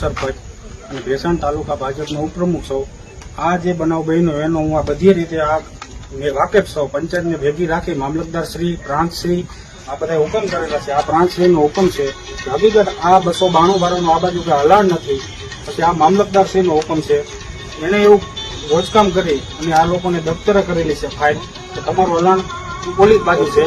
સરપંચ અને ભેસાણ તાલુકા ભાજપનો ઉપપ્રમુખ સૌ આ જે બનાવ બન્યો એનો હું આ બધી રીતે આ મેં વાકેફ સૌ પંચાયતને ભેગી રાખી મામલતદાર શ્રી, પ્રાંત શ્રી, આ બધા હુકમ કરેલા છે. આ પ્રાંત શ્રીનો હુકમ છે હકીકત આ બસો બાણું બારાનું આ બાજુ કે હલાણ નથી. પછી આ મામલતદાર શ્રીનો હુકમ છે. એણે એવું રોજકામ કરી અને આ લોકોને દફતરે કરેલી છે ફાઇલ તમારું હલાણ પોલીસ બાજુ છે.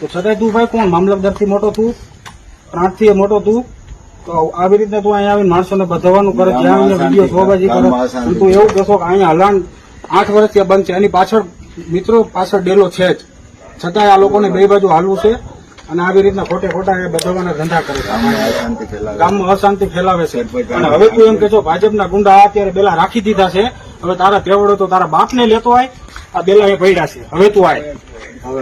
તો છતાંય તું ભાઈ કોણ? મામલતદારથી મોટો તું? પ્રાંતથી મોટો તું? તો આવી રીતે તું અહીંયા આવીને માણસોને બધાવાનું કરે ત્યાં આવીને વીડિયો શોબાજી કરે. તું એવું કહેશો કે અહીંયા હલાણ આઠ વર્ષથી બંધ છે. એની પાછળ મિત્રો પાછળ ડેલો છે જ. છતાંય આ લોકોને બે બાજુ હાલવું છે અને આવી રીતના ખોટે ખોટા એ બધાવાના ધંધા કરે છે. ગામમાં અશાંતિ ફેલાવે છે. અને હવે તું એમ કે છો ભાજપના ગુંડા અત્યારે બેલા રાખી દીધા છે. હવે તારા તેવડો તો તારા બાપને લેતો આય. આ બેલા એ પડ્યા છે. હવે તું આય. હવે